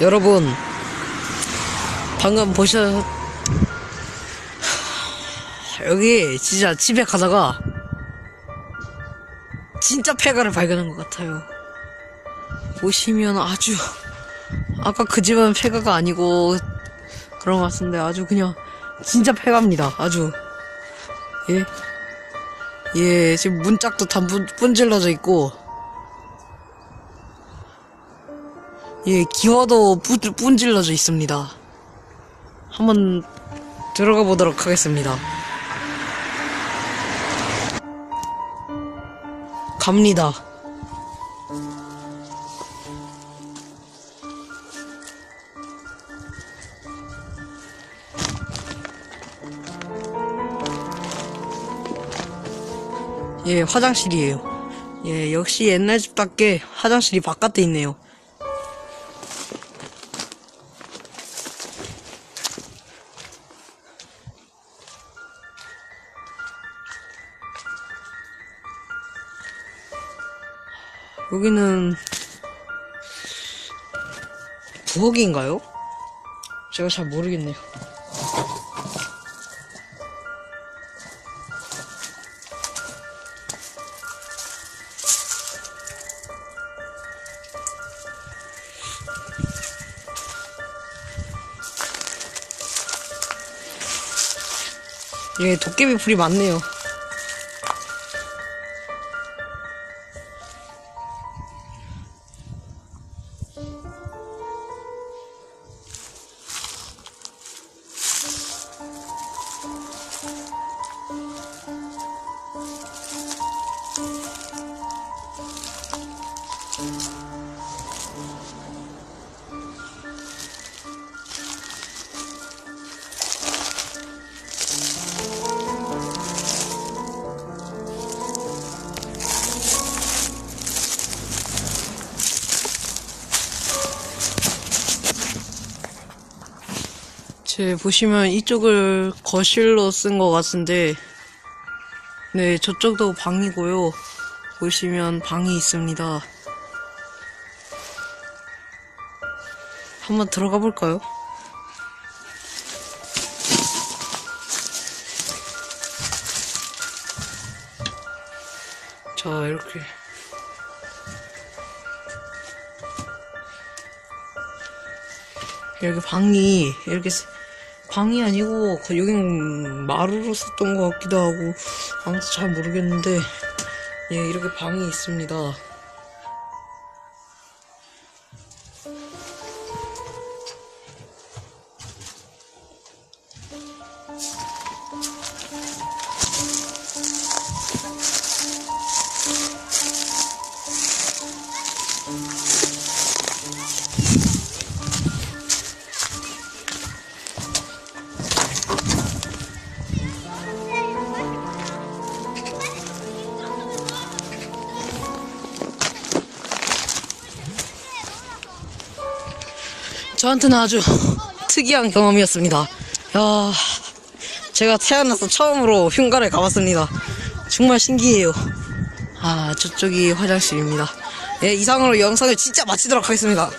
여러분 방금 보셨 여기 진짜 집에 가다가 진짜 폐가를 발견한 것 같아요. 보시면 아주 아까 그 집은 폐가가 아니고 그런 것 같은데 아주 그냥 진짜 폐가입니다. 아주. 예 예, 지금 문짝도 다 문, 분질러져 있고, 예, 기와도 분, 분질러져 있습니다. 한번 들어가 보도록 하겠습니다. 갑니다. 예, 화장실이에요. 예, 역시 옛날 집답게 화장실이 바깥에 있네요. 여기는 부엌인가요? 제가 잘 모르겠네요. 예, 도깨비 불이 많네요. 제 보시면 이쪽을 거실로 쓴 것 같은데 네 저쪽도 방이고요. 보시면 방이 있습니다. 한번 들어가 볼까요? 자 이렇게. 여기 방이 이렇게 쓰- 방이 아니고 거- 여긴 마루로 썼던 것 같기도 하고 아무튼 잘 모르겠는데 예 이렇게 방이 있습니다. 저한테는 아주 특이한 경험이었습니다. 야, 제가 태어나서 처음으로 흉가를 가봤습니다. 정말 신기해요. 아, 저쪽이 화장실입니다. 예, 이상으로 영상을 진짜 마치도록 하겠습니다.